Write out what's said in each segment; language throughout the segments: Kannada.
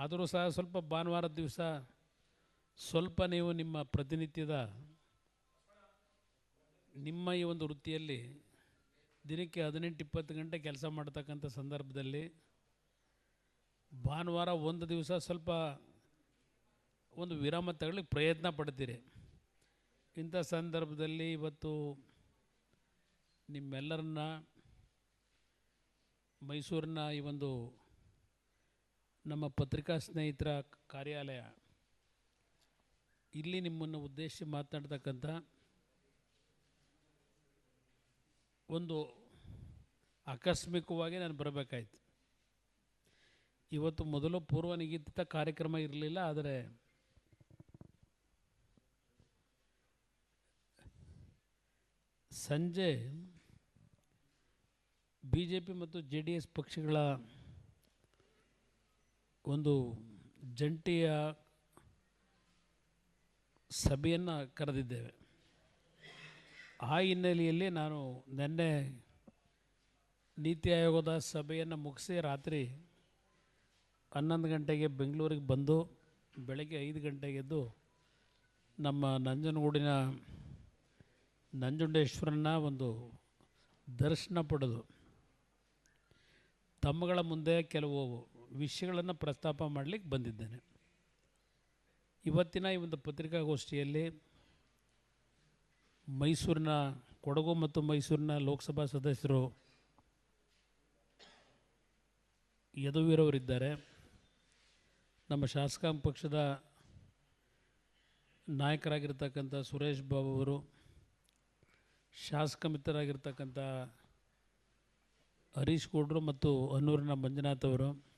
ಆದರೂ ಸಹ ಸ್ವಲ್ಪ ಭಾನುವಾರದ ದಿವಸ ಸ್ವಲ್ಪ ನೀವು ನಿಮ್ಮ ಪ್ರತಿನಿತ್ಯದ ನಿಮ್ಮ ಈ ಒಂದು ವೃತ್ತಿಯಲ್ಲಿ ದಿನಕ್ಕೆ ಹದಿನೆಂಟು ಇಪ್ಪತ್ತು ಗಂಟೆ ಕೆಲಸ ಮಾಡ್ತಕ್ಕಂಥ ಸಂದರ್ಭದಲ್ಲಿ ಭಾನುವಾರ ಒಂದು ದಿವಸ ಸ್ವಲ್ಪ ಒಂದು ವಿರಾಮ ತಗೊಳ್ಳಿಕ್ಕೆ ಪ್ರಯತ್ನ ಪಡ್ತೀರಿ. ಇಂಥ ಸಂದರ್ಭದಲ್ಲಿ ಇವತ್ತು ನಿಮ್ಮೆಲ್ಲರನ್ನ ಮೈಸೂರಿನ ಈ ಒಂದು ನಮ್ಮ ಪತ್ರಿಕಾ ಸ್ನೇಹಿತರ ಕಾರ್ಯಾಲಯ. ಇಲ್ಲಿ ನಿಮ್ಮನ್ನು ಉದ್ದೇಶಿಸಿ ಮಾತನಾಡ್ತಕ್ಕಂಥ ಒಂದು ಆಕಸ್ಮಿಕವಾಗಿ ನಾನು ಬರಬೇಕಾಯ್ತು. ಇವತ್ತು ಮೊದಲು ಪೂರ್ವ ನಿಗದಿತ ಕಾರ್ಯಕ್ರಮ ಇರಲಿಲ್ಲ, ಆದರೆ ಸಂಜೆ ಬಿ ಜೆ ಪಿ ಮತ್ತು ಜೆ ಡಿ ಎಸ್ ಪಕ್ಷಗಳ ಒಂದು ಜಂಟಿಯ ಸಭೆಯನ್ನು ಕರೆದಿದ್ದೇವೆ. ಆ ಹಿನ್ನೆಲೆಯಲ್ಲಿ ನಾನು ನಿನ್ನೆ ನೀತಿ ಆಯೋಗದ ಸಭೆಯನ್ನು ಮುಗಿಸಿ ರಾತ್ರಿ ಹನ್ನೊಂದು ಗಂಟೆಗೆ ಬೆಂಗಳೂರಿಗೆ ಬಂದು ಬೆಳಗ್ಗೆ ಐದು ಗಂಟೆಗೆದ್ದು ನಮ್ಮ ನಂಜನಗೂಡಿನ ನಂಜುಂಡೇಶ್ವರನ ಒಂದು ದರ್ಶನ ಪಡೆದು ತಮ್ಮಗಳ ಮುಂದೆ ಕೆಲವು ವಿಷಯಗಳನ್ನು ಪ್ರಸ್ತಾಪ ಮಾಡಲಿಕ್ಕೆ ಬಂದಿದ್ದೇನೆ. ಇವತ್ತಿನ ಈ ಒಂದು ಪತ್ರಿಕಾಗೋಷ್ಠಿಯಲ್ಲಿ ಮೈಸೂರಿನ, ಕೊಡಗು ಮತ್ತು ಮೈಸೂರಿನ ಲೋಕಸಭಾ ಸದಸ್ಯರು ಯದುವೀರವರಿದ್ದಾರೆ. ನಮ್ಮ ಶಾಸಕಾಂಗ ಪಕ್ಷದ ನಾಯಕರಾಗಿರ್ತಕ್ಕಂಥ ಸುರೇಶ್ ಬಾಬು ಅವರು, ಶಾಸಕ ಮಿತ್ರರಾಗಿರ್ತಕ್ಕಂಥ ಹರೀಶ್ ಗೌಡ್ರು ಮತ್ತು ಅನ್ನೂರಿನ ಮಂಜುನಾಥ್ ಅವರು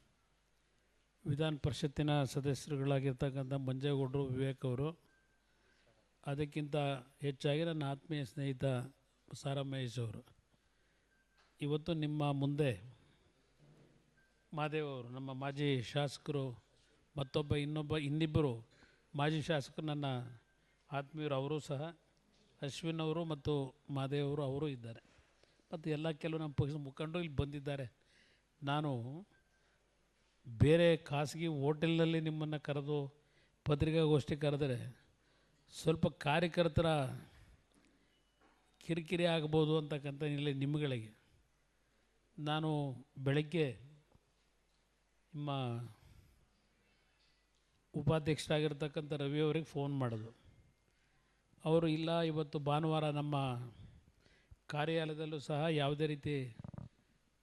ವಿಧಾನ ಪರಿಷತ್ತಿನ ಸದಸ್ಯರುಗಳಾಗಿರ್ತಕ್ಕಂಥ ಮಂಜೇಗೌಡರು, ವಿವೇಕ್ ಅವರು. ಅದಕ್ಕಿಂತ ಹೆಚ್ಚಾಗಿ ನನ್ನ ಆತ್ಮೀಯ ಸ್ನೇಹಿತ ಸಾರಾ ಮಹೇಶ್ ಅವರು. ಇವತ್ತು ನಿಮ್ಮ ಮುಂದೆ ಮಾದೇವ್ ಅವರು, ನಮ್ಮ ಮಾಜಿ ಶಾಸಕರು, ಮತ್ತೊಬ್ಬ ಇನ್ನೊಬ್ಬ, ಇನ್ನಿಬ್ಬರು ಮಾಜಿ ಶಾಸಕರು ನನ್ನ ಆತ್ಮೀಯರು, ಅವರು ಸಹ ಅಶ್ವಿನ್ ಅವರು ಮತ್ತು ಮಾದೇವ್ ಅವರು ಅವರು ಇದ್ದಾರೆ. ಮತ್ತು ಎಲ್ಲ ಕೆಲವು ನಮ್ಮ ಪಕ್ಷದ ಮುಖಂಡರು ಇಲ್ಲಿ ಬಂದಿದ್ದಾರೆ. ನಾನು ಬೇರೆ ಖಾಸಗಿ ಹೋಟೆಲ್ನಲ್ಲಿ ನಿಮ್ಮನ್ನು ಕರೆದು ಪತ್ರಿಕಾಗೋಷ್ಠಿ ಕರೆದರೆ ಸ್ವಲ್ಪ ಕಾರ್ಯಕರ್ತರ ಕಿರಿಕಿರಿ ಆಗ್ಬೋದು ಅಂತಕ್ಕಂಥ ಇಲ್ಲಿ ನಿಮ್ಮಗಳಿಗೆ ನಾನು ಬೆಳಗ್ಗೆ ನಿಮ್ಮ ಉಪಾಧ್ಯಕ್ಷರಾಗಿರ್ತಕ್ಕಂಥ ರವಿಯವರಿಗೆ ಫೋನ್ ಮಾಡೋದು. ಅವರು ಇಲ್ಲ, ಇವತ್ತು ಭಾನುವಾರ ನಮ್ಮ ಕಾರ್ಯಾಲಯದಲ್ಲೂ ಸಹ ಯಾವುದೇ ರೀತಿ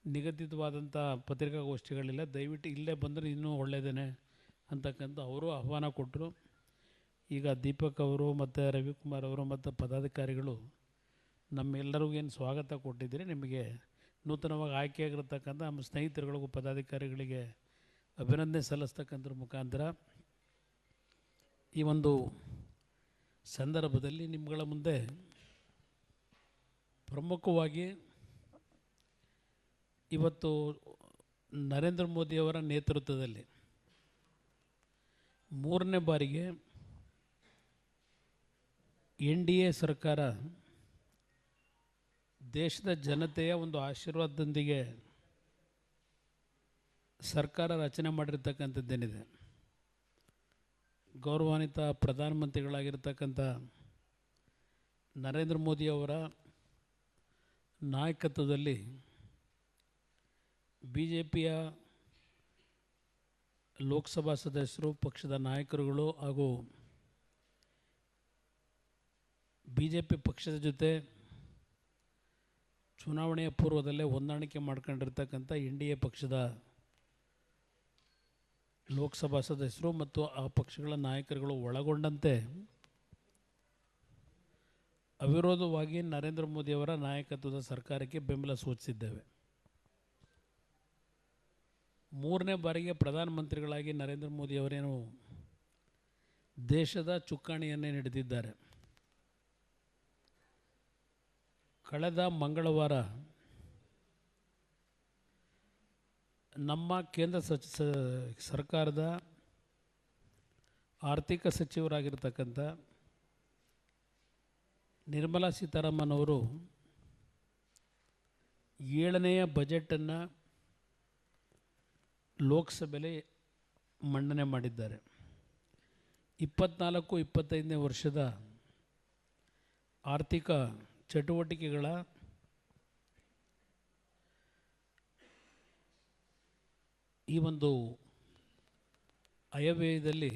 ನಿಗದಿತವಾದಂಥ ಪತ್ರಿಕಾಗೋಷ್ಠಿಗಳಿಲ್ಲ. ದಯವಿಟ್ಟು ಇಲ್ಲೇ ಬಂದರೆ ಇನ್ನೂ ಒಳ್ಳೆಯದೇನೆ ಅಂತಕ್ಕಂಥ ಅವರು ಆಹ್ವಾನ ಕೊಟ್ಟರು. ಈಗ ದೀಪಕ್ ಅವರು ಮತ್ತು ರವಿಕುಮಾರ್ ಅವರು ಮತ್ತು ಪದಾಧಿಕಾರಿಗಳು ನಮ್ಮೆಲ್ಲರಿಗೂ ಏನು ಸ್ವಾಗತ ಕೊಟ್ಟಿದ್ದೀರಿ, ನಿಮಗೆ ನೂತನವಾಗಿ ಆಯ್ಕೆಯಾಗಿರ್ತಕ್ಕಂಥ ನಮ್ಮ ಸ್ನೇಹಿತರುಗಳಿಗೂ ಪದಾಧಿಕಾರಿಗಳಿಗೆ ಅಭಿನಂದನೆ ಸಲ್ಲಿಸ್ತಕ್ಕಂಥ ಮುಖಾಂತರ ಈ ಒಂದು ಸಂದರ್ಭದಲ್ಲಿ ನಿಮ್ಮಗಳ ಮುಂದೆ ಪ್ರಮುಖವಾಗಿ ಇವತ್ತು ನರೇಂದ್ರ ಮೋದಿಯವರ ನೇತೃತ್ವದಲ್ಲಿ ಮೂರನೇ ಬಾರಿಗೆ ಎನ್ ಡಿ ಎ ಸರ್ಕಾರ ದೇಶದ ಜನತೆಯ ಒಂದು ಆಶೀರ್ವಾದದೊಂದಿಗೆ ಸರ್ಕಾರ ರಚನೆ ಮಾಡಿರ್ತಕ್ಕಂಥದ್ದೇನಿದೆ. ಗೌರವಾನ್ವಿತ ಪ್ರಧಾನಮಂತ್ರಿಗಳಾಗಿರ್ತಕ್ಕಂಥ ನರೇಂದ್ರ ಮೋದಿಯವರ ನಾಯಕತ್ವದಲ್ಲಿ ಬಿ ಜೆ ಪಿಯ ಲೋಕಸಭಾ ಸದಸ್ಯರು, ಪಕ್ಷದ ನಾಯಕರುಗಳು ಹಾಗೂ ಬಿ ಜೆ ಪಿ ಪಕ್ಷದ ಜೊತೆ ಚುನಾವಣೆಯ ಪೂರ್ವದಲ್ಲೇ ಹೊಂದಾಣಿಕೆ ಮಾಡ್ಕೊಂಡಿರ್ತಕ್ಕಂಥ ಎನ್ ಡಿ ಎ ಪಕ್ಷದ ಲೋಕಸಭಾ ಸದಸ್ಯರು ಮತ್ತು ಆ ಪಕ್ಷಗಳ ನಾಯಕರುಗಳು ಒಳಗೊಂಡಂತೆ ಅವಿರೋಧವಾಗಿ ನರೇಂದ್ರ ಮೋದಿಯವರ ನಾಯಕತ್ವದ ಸರ್ಕಾರಕ್ಕೆ ಬೆಂಬಲ ಸೂಚಿಸಿದ್ದೇವೆ. ಮೂರನೇ ಬಾರಿಗೆ ಪ್ರಧಾನಮಂತ್ರಿಗಳಾಗಿ ನರೇಂದ್ರ ಮೋದಿ ಮೋದಿಯವರೇನು ದೇಶದ ಚುಕ್ಕಾಣಿಯನ್ನೇ ನಡೆದಿದ್ದಾರೆ ಕಳೆದ ಮಂಗಳವಾರ ನಮ್ಮ ಕೇಂದ್ರ ಸಚ ಸರ್ಕಾರದ ಆರ್ಥಿಕ ಸಚಿವರಾಗಿರ್ತಕ್ಕಂಥ ನಿರ್ಮಲಾ ಸೀತಾರಾಮನ್ ಅವರು ಏಳನೆಯ ಬಜೆಟನ್ನು ಲೋಕಸಭೆಯಲ್ಲಿ ಮಂಡನೆ ಮಾಡಿದ್ದಾರೆ. ಇಪ್ಪತ್ನಾಲ್ಕು, ಇಪ್ಪತ್ತೈದನೇ ವರ್ಷದ ಆರ್ಥಿಕ ಚಟುವಟಿಕೆಗಳ ಈ ಒಂದು ಅಯವ್ಯಯದಲ್ಲಿ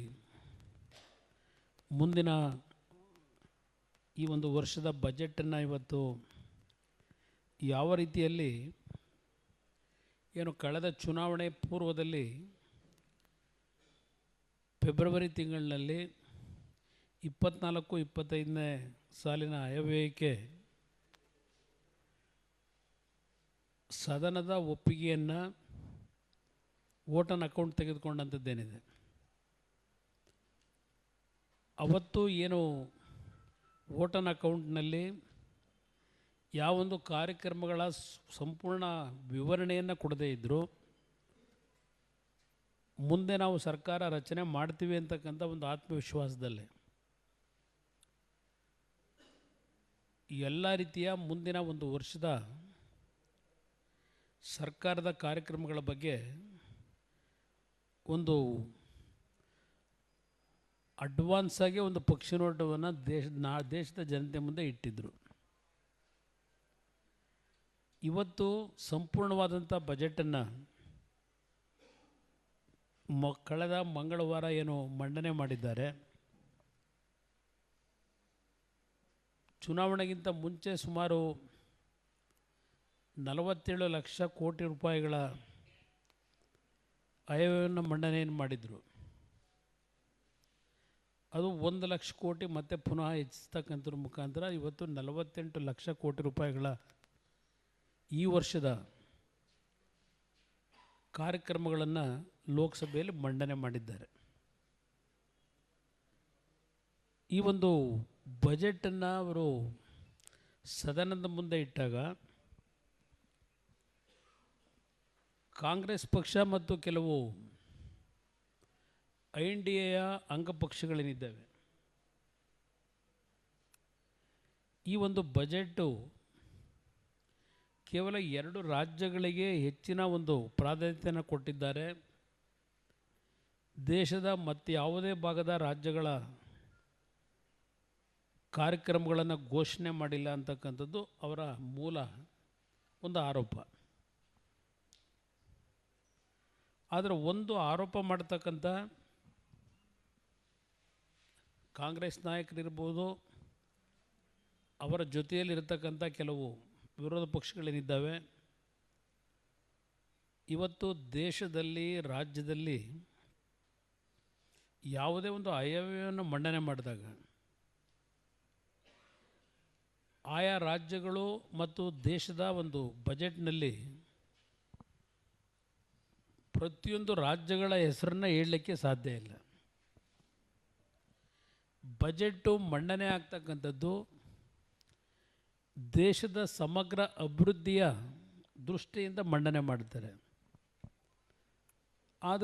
ಮುಂದಿನ ಈ ಒಂದು ವರ್ಷದ ಬಜೆಟನ್ನು ಇವತ್ತು ಯಾವ ರೀತಿಯಲ್ಲಿ ಏನು ಕಳೆದ ಚುನಾವಣೆ ಪೂರ್ವದಲ್ಲಿ ಫೆಬ್ರವರಿ ತಿಂಗಳಿನಲ್ಲಿ ಇಪ್ಪತ್ನಾಲ್ಕು, ಇಪ್ಪತ್ತೈದನೇ ಸಾಲಿನ ಆಯವ್ಯಯಕ್ಕೆ ಸದನದ ಒಪ್ಪಿಗೆಯನ್ನು ಓಟನ್ ಅಕೌಂಟ್ ತೆಗೆದುಕೊಂಡಂಥದ್ದೇನಿದೆ. ಅವತ್ತು ಏನು ಓಟನ್ ಅಕೌಂಟ್ನಲ್ಲಿ ಯಾವೊಂದು ಕಾರ್ಯಕ್ರಮಗಳ ಸಂಪೂರ್ಣ ವಿವರಣೆಯನ್ನು ಕೊಡದೇ ಇದ್ದರೂ ಮುಂದೆ ನಾವು ಸರ್ಕಾರ ರಚನೆ ಮಾಡ್ತೀವಿ ಅಂತಕ್ಕಂಥ ಒಂದು ಆತ್ಮವಿಶ್ವಾಸದಲ್ಲಿ ಎಲ್ಲ ರೀತಿಯ ಮುಂದಿನ ಒಂದು ವರ್ಷದ ಸರ್ಕಾರದ ಕಾರ್ಯಕ್ರಮಗಳ ಬಗ್ಗೆ ಒಂದು ಅಡ್ವಾನ್ಸ್ ಆಗಿ ಒಂದು ಪಕ್ಷಿ ನೋಟವನ್ನು ದೇಶ ನಾ ದೇಶದ ಜನತೆ ಮುಂದೆ ಇಟ್ಟಿದ್ದರು ಇವತ್ತು ಸಂಪೂರ್ಣವಾದಂಥ ಬಜೆಟನ್ನು ಮ ಕಳೆದ ಮಂಗಳವಾರ ಏನು ಮಂಡನೆ ಮಾಡಿದ್ದಾರೆ. ಚುನಾವಣೆಗಿಂತ ಮುಂಚೆ ಸುಮಾರು ನಲವತ್ತೇಳು ಲಕ್ಷ ಕೋಟಿ ರೂಪಾಯಿಗಳ ಆಯವ್ಯಯವನ್ನು ಮಂಡನೆಯನ್ನು ಮಾಡಿದರು. ಅದು ಒಂದು ಲಕ್ಷ ಕೋಟಿ ಮತ್ತೆ ಪುನಃ ಹೆಚ್ಚಿಸ್ತಕ್ಕಂಥ ಮುಖಾಂತರ ಇವತ್ತು ನಲವತ್ತೆಂಟು ಲಕ್ಷ ಕೋಟಿ ರೂಪಾಯಿಗಳ ಈ ವರ್ಷದ ಕಾರ್ಯಕ್ರಮಗಳನ್ನು ಲೋಕಸಭೆಯಲ್ಲಿ ಮಂಡನೆ ಮಾಡಿದ್ದಾರೆ. ಈ ಒಂದು ಬಜೆಟನ್ನು ಅವರು ಸದನದ ಮುಂದೆ ಇಟ್ಟಾಗ ಕಾಂಗ್ರೆಸ್ ಪಕ್ಷ ಮತ್ತು ಕೆಲವು ಐ ಎನ್ ಡಿ ಎಯ ಅಂಗಪಕ್ಷಗಳೇನಿದ್ದಾವೆ ಈ ಒಂದು ಬಜೆಟು ಕೇವಲ ಎರಡು ರಾಜ್ಯಗಳಿಗೆ ಹೆಚ್ಚಿನ ಒಂದು ಪ್ರಾಧಾನ್ಯತೆಯನ್ನು ಕೊಟ್ಟಿದ್ದಾರೆ. ದೇಶದ ಮತ್ತು ಯಾವುದೇ ಭಾಗದ ರಾಜ್ಯಗಳ ಕಾರ್ಯಕ್ರಮಗಳನ್ನು ಘೋಷಣೆ ಮಾಡಿಲ್ಲ ಅಂತಕ್ಕಂಥದ್ದು ಅವರ ಮೂಲ ಒಂದು ಆರೋಪ. ಆದರೆ ಒಂದು ಆರೋಪ ಮಾಡ್ತಕ್ಕಂಥ ಕಾಂಗ್ರೆಸ್ ನಾಯಕರಿರ್ಬೋದು, ಅವರ ಜೊತೆಯಲ್ಲಿರ್ತಕ್ಕಂಥ ಕೆಲವು ವಿರೋಧ ಪಕ್ಷಗಳೇನಿದ್ದಾವೆ? ಇವತ್ತು ದೇಶದಲ್ಲಿ, ರಾಜ್ಯದಲ್ಲಿ ಯಾವುದೇ ಒಂದು ಆಯವ್ಯಯವನ್ನು ಮಂಡನೆ ಮಾಡಿದಾಗ, ಆಯಾ ರಾಜ್ಯಗಳು ಮತ್ತು ದೇಶದ ಒಂದು ಬಜೆಟ್ನಲ್ಲಿ ಪ್ರತಿಯೊಂದು ರಾಜ್ಯಗಳ ಹೆಸರನ್ನು ಹೇಳಲಿಕ್ಕೆ ಸಾಧ್ಯ ಇಲ್ಲ. ಬಜೆಟ್ಟು ಮಂಡನೆ ಆಗ್ತಕ್ಕಂಥದ್ದು ದೇಶದ ಸಮಗ್ರ ಅಭಿವೃದ್ಧಿಯ ದೃಷ್ಟಿಯಿಂದ ಮಂಡನೆ ಮಾಡ್ತಾರೆ ಆದರೆ